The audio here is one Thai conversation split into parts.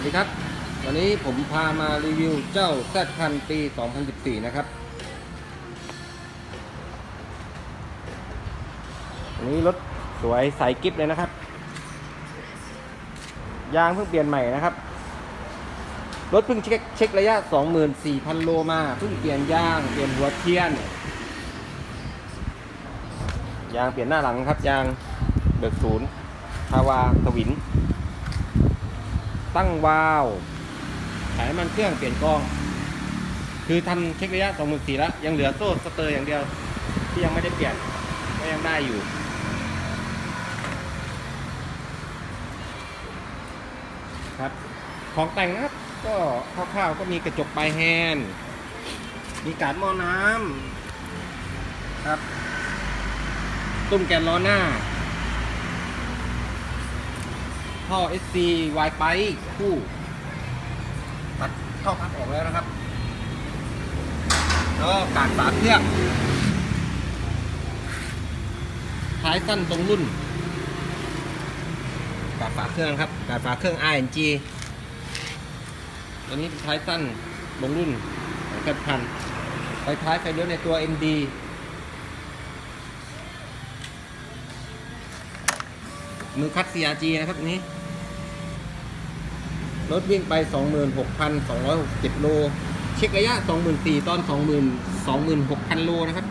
วัสดีครับ วันนี้ผมพามารีวิวเจ้า Z พันปี 2014 นะครับวันนี้รถสวยใสกิ๊บเลยนะครับ ยางเพิ่งเปลี่ยนใหม่นะครับ รถเพิ่งเช็คเช็คระยะ 24,000 โลมา เพิ่งเปลี่ยนยาง เปลี่ยนหัวเทียน ยางเปลี่ยนหน้าหลังครับ ยางเบิกศูนย์ทาวาสวิน ตั้งวาล์วขายมันเครื่องเปลี่ยนกอง คือทำเช็คระยะ24,000แล้ว ยังเหลือโซ่สเตอร์อย่างเดียว ที่ยังไม่ได้เปลี่ยนก็ยังได้อยู่ครับของแต่งนะครับก็คร่าวๆก็มีกระจกปลายแฮนด์มีการหม้อน้ำครับ ตุ้มแกนล้อหน้า ท่อ SC Y ไปคู่ตัดเข้าพัดออกแล้วนะครับ แล้วก็กาดฝาเครื่องท้ายสั้นตรงรุ่นกาดฝาเครื่องครับกาดฝาเครื่อง RNG ตัวนี้ท้ายสั้นลงรุ่นแคปพันไฟท้ายไฟเลี้ยวในตัว MD มือคัด CRG นะครับอันนี้ รถวิ่งไป 26,267 โล เช็คระยะ 24,000ตอน 20,000 26,000 โลนะครับ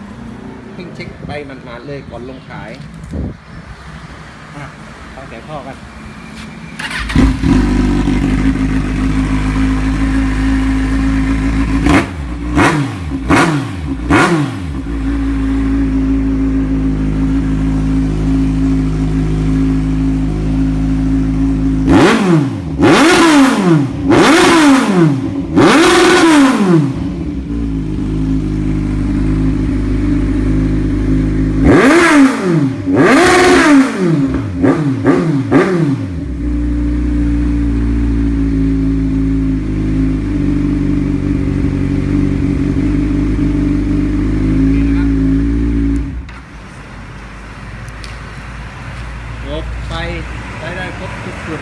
เพิ่งเช็คไปหมาดๆเลยก่อนลงขายอะเข้าแต่พ่อกัน ไปได้ได้ครบทุกจุด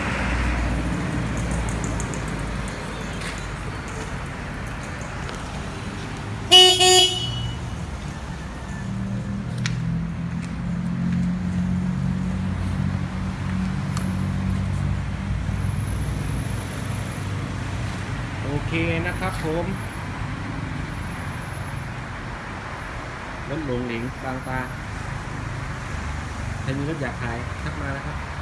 เคนะครับผมรถหลงหลิงบางตาใครมีรถอยากขายทักมานะครับ